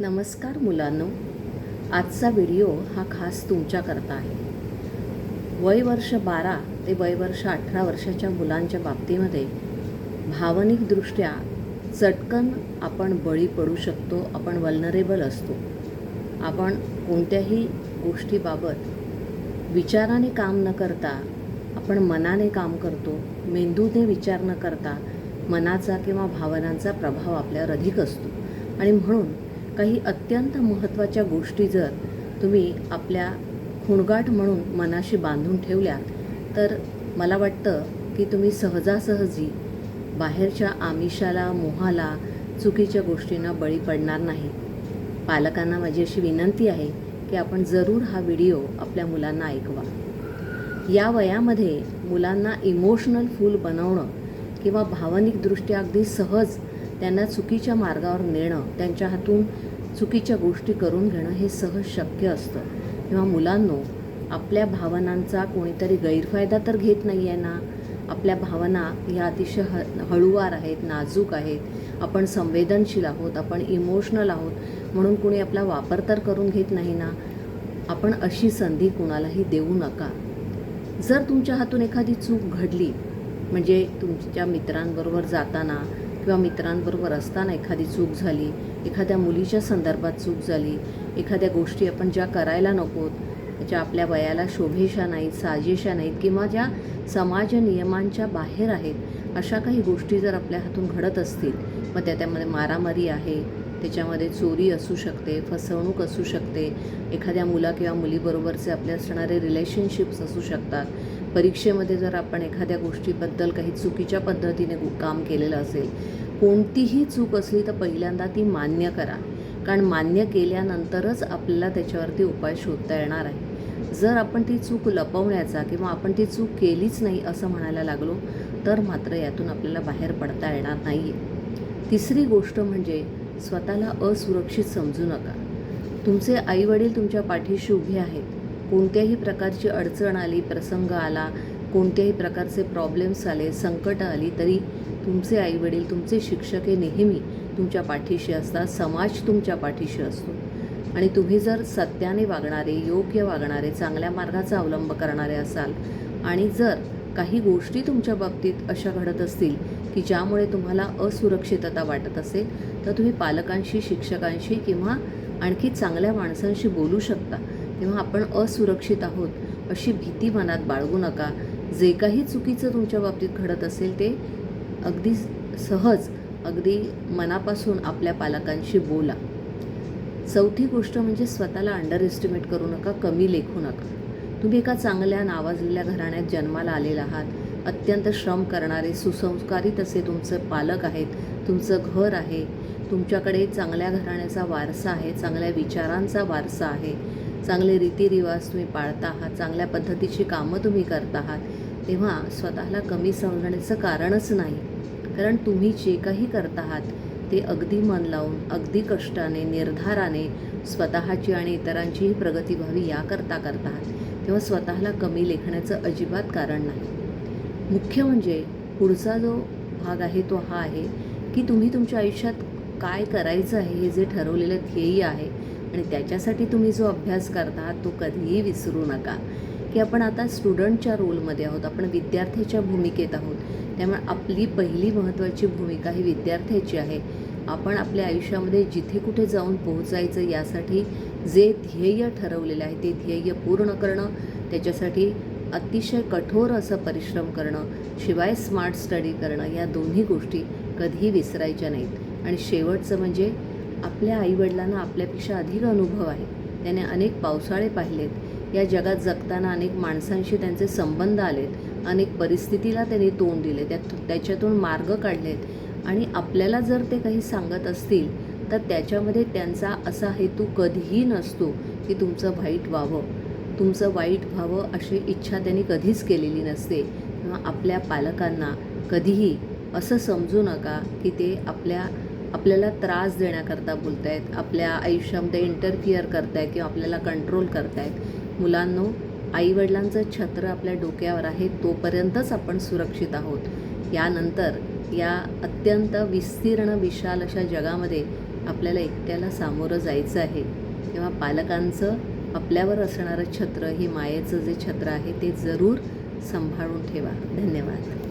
नमस्कार मुलांनो आजचा व्हिडिओ हा खास तुमच्याकरता आहे. वय वर्ष बारा ते वय वर्ष अठरा वर्षाच्या मुलांच्या बाबतीमध्ये भावनिकदृष्ट्या चटकन आपण बळी पडू शकतो आपण वल्नरेबल असतो. आपण कोणत्याही गोष्टीबाबत विचाराने काम न करता आपण मनाने काम करतो मेंदूने विचार न करता मनाचा किंवा भावनांचा प्रभाव आपल्यावर अधिक असतो. आणि म्हणून काही अत्यंत महत्त्वाच्या गोष्टी जर तुम्ही आपल्या खुणगाठ म्हणून मनाशी बांधून ठेवल्या तर मला वाटतं की तुम्ही सहजासहजी बाहेरच्या आमिषाला मोहाला चुकीच्या गोष्टींना बळी पडणार नाही. पालकांना माझी अशी विनंती आहे की आपण जरूर हा व्हिडिओ आपल्या मुलांना ऐकवा. या वयामध्ये मुलांना इमोशनल फूल बनवणं किंवा भावनिकदृष्ट्या अगदी सहज त्यांना चुकीच्या मार्गावर नेणं त्यांच्या हातून चुकीच्या गोष्टी करून घेणं हे सहज शक्य असतं. किंवा मुलांनो आपल्या भावनांचा कोणीतरी गैरफायदा तर घेत नाही आहे ना? आपल्या भावना ह्या अतिशय ह हळूवार आहेत नाजूक आहेत. आपण संवेदनशील आहोत आपण इमोशनल आहोत म्हणून कुणी आपला वापर तर करून घेत नाही ना? आपण अशी संधी कुणालाही देऊ नका. जर तुमच्या हातून एखादी चूक घडली म्हणजे तुमच्या मित्रांबरोबर जाताना किंवा मित्रांबरोबर असताना एखादी चूक झाली एखाद्या मुलीच्या संदर्भात चूक झाली एखाद्या गोष्टी आपण ज्या करायला नकोत ज्या आपल्या वयाला शोभेशा नाहीत साजेशा नाहीत किंवा ज्या समाज नियमांच्या बाहेर आहेत अशा काही गोष्टी जर आपल्या हातून घडत असतील मग त्याच्यामध्ये मारामारी आहे त्याच्यामध्ये चोरी असू शकते फसवणूक असू शकते एखाद्या मुला किंवा मुलीबरोबरचे आपले असणारे रिलेशनशिप्स असू शकतात परीक्षेमध्ये जर आपण एखाद्या गोष्टीबद्दल काही चुकीच्या पद्धतीने काम केलेलं असेल कोणतीही चूक असली तर पहिल्यांदा ती मान्य करा. कारण मान्य केल्यानंतरच आपल्याला त्याच्यावरती उपाय शोधता येणार आहे. जर आपण ती चूक लपवण्याचा किंवा आपण ती चूक केलीच नाही असं म्हणायला लागलो तर मात्र यातून आपल्याला बाहेर पडता येणार नाही आहे तिसरी गोष्ट म्हणजे स्वतःला असुरक्षित समजू नका. तुमचे आईवडील तुमच्या पाठीशी उभे आहेत. कोणत्याही प्रकारची अडचण आली प्रसंग आला कोणत्याही प्रकारचे प्रॉब्लेम्स आले संकट आली तरी तुमचे आईवडील तुमचे शिक्षक हे नेहमी तुमच्या पाठीशी असतात समाज तुमच्या पाठीशी असतो. आणि तुम्ही जर सत्याने वागणारे योग्य वागणारे चांगल्या मार्गाचा अवलंब करणारे असाल आणि जर काही गोष्टी तुमच्या बाबतीत अशा घडत असतील की ज्यामुळे तुम्हाला असुरक्षितता वाटत असेल तर तुम्ही पालकांशी शिक्षकांशी किंवा आणखी चांगल्या माणसांशी बोलू शकता. तेव्हा आपण असुरक्षित आहोत अशी भीती मनात बाळगू नका. जे काही चुकीचं तुमच्या बाबतीत घडत असेल ते अगदी सहज अगदी मनापासून आपल्या पालकांशी बोला. चौथी गोष्ट म्हणजे स्वतःला अंडर एस्टिमेट करू नका कमी लेखू नका. तुम्ही एका चांगल्या नावाजलेल्या घराण्यात जन्माला आलेला आहात. अत्यंत श्रम करणारे सुसंस्कारित असे तुमचे पालक आहेत तुमचं घर आहे. तुमच्याकडे चांगल्या घराण्याचा वारसा आहे चांगल्या विचारांचा वारसा आहे. चांगले रीतिरिवाज तुम्ही पाळता आहात चांगल्या पद्धतीची कामं तुम्ही करता आहात तेव्हा स्वतःला कमी समजण्याचं कारणच नाही. कारण तुम्ही जे काही करत आहात ते अगदी मन लावून अगदी कष्टाने निर्धाराने स्वतःची आणि इतरांचीही प्रगती व्हावी याकरता करत आहात. तेव्हा स्वतःला कमी लेखण्याचं अजिबात कारण नाही. मुख्य म्हणजे पुढचा जो भाग आहे तो हा आहे की तुम्ही तुमच्या आयुष्यात काय करायचं आहे हे जे ठरवलेलं ध्येय आहे आणि त्याच्यासाठी तुम्ही जो अभ्यास करता तो कधीही विसरू नका. की आपण आता स्टुडंटच्या रोलमध्ये आहोत आपण विद्यार्थ्याच्या भूमिकेत आहोत. त्यामुळे आपली पहिली महत्त्वाची भूमिका ही विद्यार्थ्याची आहे. आपण आपल्या आयुष्यामध्ये जिथे कुठे जाऊन पोहोचायचं यासाठी जे ध्येय ठरवलेलं आहे ते ध्येय पूर्ण करणं त्याच्यासाठी अतिशय कठोर असं परिश्रम करणं शिवाय स्मार्ट स्टडी करणं या दोन्ही गोष्टी कधीही विसरायच्या नाहीत. आणि शेवटचं म्हणजे आपल्या आईवडिलांना आपल्यापेक्षा अधिक अनुभव आहे. त्याने अनेक पावसाळे पाहिलेत. या जगात जगताना अनेक माणसांशी त्यांचे संबंध आलेत. अनेक परिस्थितीला त्यांनी तोंड दिले त्यात त्याच्यातून मार्ग काढलेत. आणि आपल्याला जर ते काही सांगत असतील तर त्याच्यामध्ये त्यांचा असा हेतू कधीही नसतो की तुमचं वाईट व्हावं. तुमचं वाईट व्हावं अशी इच्छा त्यांनी कधीच केलेली नसते. किंवा आपल्या पालकांना कधीही असं समजू नका की ते आपल्या आपल्याला त्रास देण्याकरता बोलत आहेत आपल्या आयुष्यामध्ये इंटरफिअर करतायत किंवा आपल्याला कंट्रोल करतायत. मुलांनो आईवडिलांचं छत्र आपल्या डोक्यावर आहे तोपर्यंतच आपण सुरक्षित आहोत. यानंतर या अत्यंत विस्तीर्ण विशाल अशा जगामध्ये आपल्याला एकट्याला सामोरं जायचं आहे. तेव्हा पालकांचं आपल्यावर असणारं छत्र हे मायेचं जे छत्र आहे ते जरूर सांभाळून ठेवा. धन्यवाद.